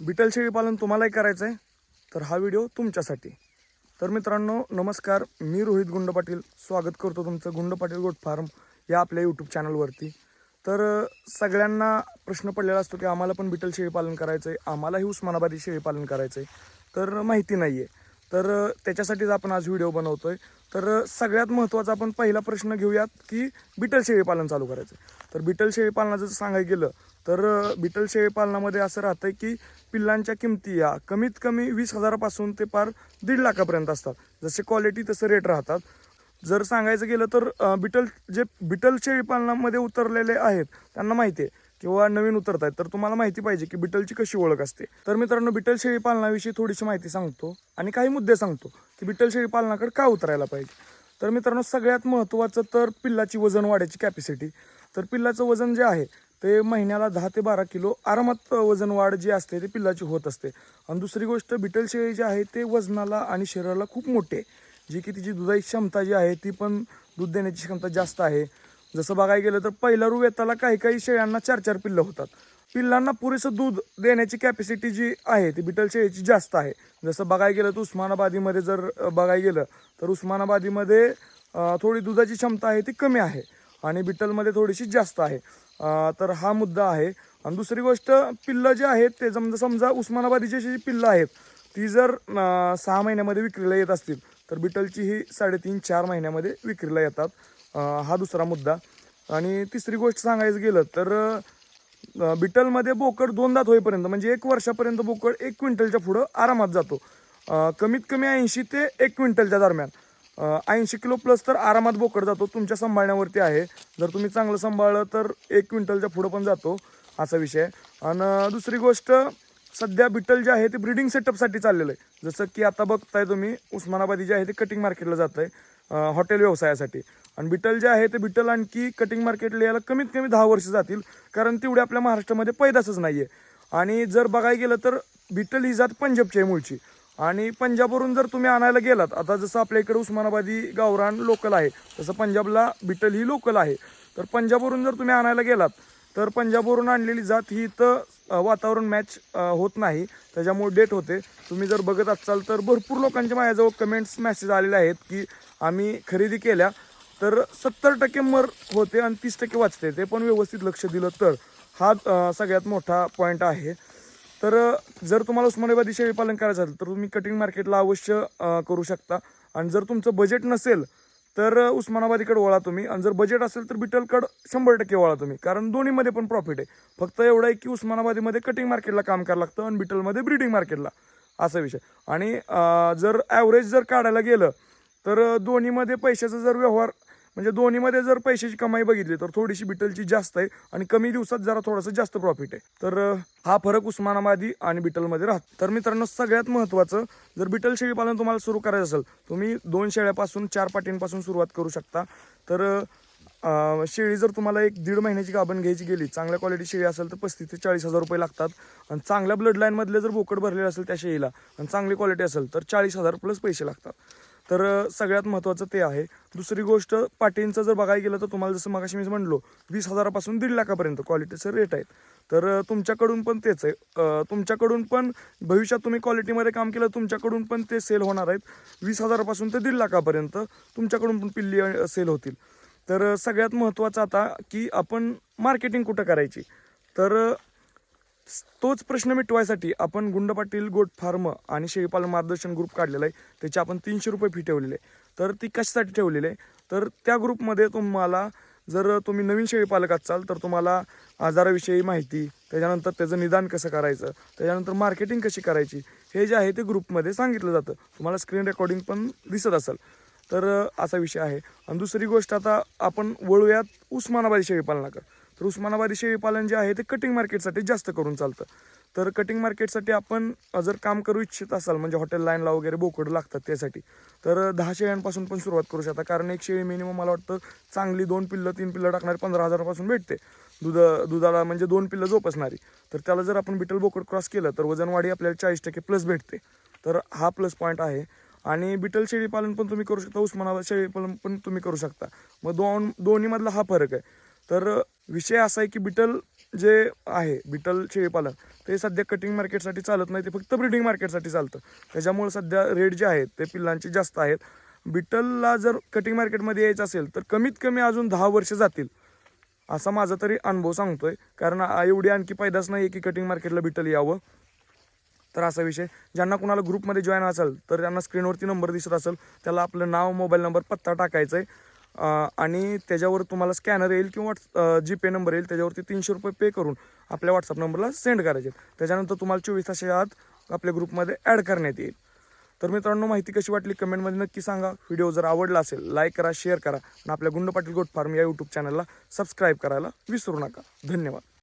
Beetle शेळी पालन तुम्हालाही करायचं आहे तर हा व्हिडिओ तुमच्यासाठी. तर मित्रांनो नमस्कार. मी रोहित गुंड पाटील. स्वागत करतो तुमचं गुंड पाटील गोट फार्म या आपल्या यूट्यूब चॅनलवरती तर सगळ्यांना प्रश्न पडलेला असतो की आम्हाला पण बिटल शेळी पालन करायचं आहे आम्हालाही उस्मानाबादी शेळी पालन करायचं आहे तर माहिती नाही आहे तर त्याच्यासाठीच आपण आज व्हिडिओ बनवतोय. तर सगळ्यात महत्त्वाचा आपण पहिला प्रश्न घेऊयात की बिटल शेळीपालन चालू करायचं. तर बिटल शेळी पालनाचं जर सांगायला गेलं तर बिटल शेळी पालनामध्ये असं राहतंय की पिल्लांच्या किमती या कमीत कमी वीस हजारापासून ते पार दीड लाखापर्यंत असतात. जसे क्वालिटी तसं रेट राहतात. जर सांगायचं गेलं तर बिटल जे बिटल शेळी पालनामध्ये उतरलेले आहेत त्यांना माहिती आहे. किंवा नवीन उतरत आहेत तर तुम्हाला माहिती पाहिजे की बिटलची कशी ओळख असते. तर मित्रांनो बिटल शेळी पालनाविषयी थोडीशी माहिती सांगतो आणि काही मुद्दे सांगतो की बिटल शेळी पालनाकडे का उतरायला पाहिजे. तर मित्रांनो सगळ्यात महत्त्वाचं तर पिल्लाची वजन वाढायची कॅपॅसिटी तर पिल्लाचं वजन जे आहे ते महिन्याला दहा ते बारा किलो आरामात वजन वाढ जी असते ते पिल्लाची होत असते. आणि दुसरी गोष्ट बिटल शेळी जी आहे ते वजनाला आणि शरीराला खूप मोठे आहे. जी की तिची दुधाची क्षमता जी आहे ती पण दूध देण्याची क्षमता जास्त आहे. जसं बघायला गेलं तर पहिल्या रुवेताला काही काही शेळ्यांना चार चार पिल्लं होतात. पिल्लांना पुरेसं दूध देण्याची कॅपॅसिटी जी आहे ती बिटल शेळीची जास्त आहे. जसं बघायला गेलं तर उस्मानाबादीमध्ये जर बघायला गेलं तर उस्मानाबादीमध्ये थोडी दुधाची क्षमता आहे ती कमी आहे आणि बिटलमध्ये थोडीशी जास्त आहे. तर हा मुद्दा आहे. आणि दुसरी गोष्ट पिल्लं जे आहेत ते समजा समजा उस्मानाबादीची जी पिल्लं आहेत ती जर सहा महिन्यामध्ये विक्रीला येत असतील तर बिटलची ही साडेतीन चार महिन्यामध्ये विक्रीला येतात. हा दुसरा मुद्दा. आणि तिसरी गोष्ट सांगायचं गेलं तर बिटलमध्ये बोकड दोन दात होईपर्यंत म्हणजे एक वर्षापर्यंत बोकड एक क्विंटलच्या पुढं आरामात जातो. कमीत कमी ऐंशी ते एक क्विंटलच्या दरम्यान. ऐंशी किलो प्लस तर आरामात बोकड जातो तुमच्या सांभाळण्यावरती आहे. जर तुम्ही चांगलं सांभाळलं तर एक क्विंटलच्या पुढं पण जातो असा विषय. आणि दुसरी गोष्ट सध्या बिटल जे आहे ते ब्रिडिंग सेटअपसाठी चाललेलं आहे. जसं की आता बघताय तुम्ही उस्मानाबादी जे आहे ते कटिंग मार्केटला जात आहे हॉटेल व्यवसायासाठी. आणि बिटल जे आहे ते बिटल आणखी कटिंग मार्केटला यायला कमीत कमी दहा वर्ष जातील. कारण तेवढे आपल्या महाराष्ट्रामध्ये पैदासच नाही आहे आणि जर बघायला गेलं तर बिटल ही जात पंजाबची आहे मूळची. आणि पंजाबवरून जर तुम्ही आणायला गेलात आता जसं आपल्या इकडे उस्मानाबादी गावरान लोकल आहे तसं पंजाबला बिटल ही लोकल आहे. तर पंजाबवरून जर तुम्ही आणायला गेलात तर पंजाबवरून आणलेली जात ही तर वातावरण मॅच होत नाही. त्याच्यामुळे डेट होते. तुम्ही जर बघत असाल तर भरपूर लोकांच्या माझ्याजवळ कमेंट्स मेसेज आलेले आहेत की आम्ही खरेदी केल्या. तर सत्तर टक्के मर होते आणि तीस टक्के वाचते ते पण व्यवस्थित लक्ष दिलं तर. हा सगळ्यात मोठा पॉईंट आहे. तर जर तुम्हाला उस्मानाबादी शेळी पालन करायचं असेल तर तुम्ही कटिंग मार्केटला अवश्य करू शकता. आणि जर तुमचं बजेट नसेल तर उस्मानाबादीकडे वळा तुम्ही. आणि जर बजेट असेल तर बिटलकडं शंभर टक्के वळा तुम्ही. कारण दोन्हीमध्ये पण प्रॉफिट आहे. फक्त एवढं आहे की उस्मानाबादीमध्ये कटिंग मार्केटला काम करावं लागतं आणि बिटलमध्ये ब्रीडिंग मार्केटला असा विषय. आणि जर ॲव्हरेज जर काढायला गेलं तर दोन्हीमध्ये पैशाचा जर व्यवहार म्हणजे दोन्हीमध्ये जर पैशाची कमाई बघितली तर थोडीशी बिटलची जास्त आहे आणि कमी दिवसात जरा थोडंसं जास्त प्रॉफिट आहे. तर हा फरक उस्मानाबादी आणि बिटलमध्ये राहतो. तर मित्रांनो सगळ्यात महत्त्वाचं जर बिटल शेळी पालन तुम्हाला सुरू करायचं असेल तुम्ही दोन शेळ्यापासून चार पाटींपासून सुरुवात करू शकता. तर शेळी जर तुम्हाला एक दीड महिन्याची गाभण घ्यायची गेली चांगल्या क्वालिटी शेळी असेल तर पस्तीस ते चाळीस हजार रुपये लागतात. आणि चांगल्या ब्लड लाईनमधले जर बोकड भरलेले असेल त्या शेळीला आणि चांगली क्वालिटी असेल तर चाळीस हजार प्लस पैसे लागतात. तर सगळ्यात महत्त्वाचं ते आहे. दुसरी गोष्ट पाटींचं जर बघायला गेलं तर तुम्हाला जसं मगाशी मी म्हणलो वीस हजारापासून दीड लाखापर्यंत क्वालिटीचं रेट आहेत. तर तुमच्याकडून पण तेच आहे. तुमच्याकडून पण भविष्यात तुम्ही क्वालिटीमध्ये काम केलं तुमच्याकडून पण ते सेल होणार आहेत. वीस हजारापासून ते दीड लाखापर्यंत तुमच्याकडून पण पिल्ली सेल होतील. तर सगळ्यात महत्त्वाचं आता की आपण मार्केटिंग कुठं करायची? तर तोच प्रश्न मिटवायसाठी आपण गुंड पाटील गोट फार्म आणि शेळीपालन मार्गदर्शन ग्रुप काढलेला आहे. त्याचे आपण तीनशे रुपये फी ठेवलेली आहे. तर ती कशासाठी ठेवलेली आहे? तर त्या ग्रुपमध्ये तुम्हाला जर तुम्ही नवीन शेळीपालक असाल तर तुम्हाला आजाराविषयी माहिती त्याच्यानंतर त्याचं निदान कसं करायचं त्याच्यानंतर मार्केटिंग कशी करायची हे जे आहे ते ग्रुपमध्ये सांगितलं जातं. तुम्हाला स्क्रीन रेकॉर्डिंग पण दिसत असेल. तर असा विषय आहे. आणि दुसरी गोष्ट आता आपण वळूयात उस्मानाबादी शेळीपालनाकडे. तर उस्मानाबादी शेळीपालन जे आहे ते कटिंग मार्केटसाठी जास्त करून चालतं. तर कटिंग मार्केटसाठी आपण जर काम करू इच्छित असाल म्हणजे हॉटेल लाईनला वगैरे बोकड लागतात त्यासाठी तर दहा शेळ्यांपासून पण सुरुवात करू शकता कारण एक शेळी मिनिमम मला वाटतं चांगली दोन पिल्लं तीन पिल्लं टाकणारी पंधरा हजारापासून भेटते. दूध दुधाला म्हणजे दोन पिल्लं जोपासणारी. तर त्याला जर आपण बिटल बोकड क्रॉस केलं तर वजनवाढी आपल्याला चाळीस टक्के प्लस भेटते. तर हा प्लस पॉईंट आहे. आणि बिटल शेळीपालन पण तुम्ही करू शकता उस्मानाबाद शेळीपालन पण तुम्ही करू शकता. मग दोन दोन्हीमधला हा फरक आहे. तर विषय असा आहे की बिटल जे आहे बिटल शेळीपालन ते सध्या कटिंग मार्केटसाठी चालत नाही ते फक्त ब्रीडिंग मार्केटसाठी चालतं. त्याच्यामुळे सध्या रेट जे आहेत ते पिल्लांचे जास्त आहेत. बिटलला जर कटिंग मार्केटमध्ये यायचं असेल तर कमीत कमी अजून दहा वर्ष जातील असा माझा तरी अनुभव सांगतोय. कारण एवढी आणखी पैदाच नाही आहे की कटिंग मार्केटला बिटल यावं. तर असा विषय. ज्यांना कुणाला ग्रुपमध्ये जॉईन असेल तर त्यांना स्क्रीनवरती नंबर दिसत असेल त्याला आपलं नाव मोबाईल नंबर पत्ता टाकायचा आहे आणि त्याच्यावर तुम्हाला स्कॅनर येईल किंवा जी पे नंबर येईल त्याच्यावरती तीनशे रुपये पे करून आपल्या व्हॉट्सअप नंबरला सेंड करायचे. त्याच्यानंतर तुम्हाला चोवीस तासाच्या आत आपल्या ग्रुपमध्ये ॲड करण्यात येईल. तर मित्रांनो माहिती कशी वाटली कमेंटमध्ये नक्की सांगा. व्हिडिओ जर आवडला असेल लाईक करा शेअर करा आणि आपल्या गुंड पाटील गोट फार्म या यूट्यूब चॅनलला सबस्क्राईब करायला विसरू नका. धन्यवाद.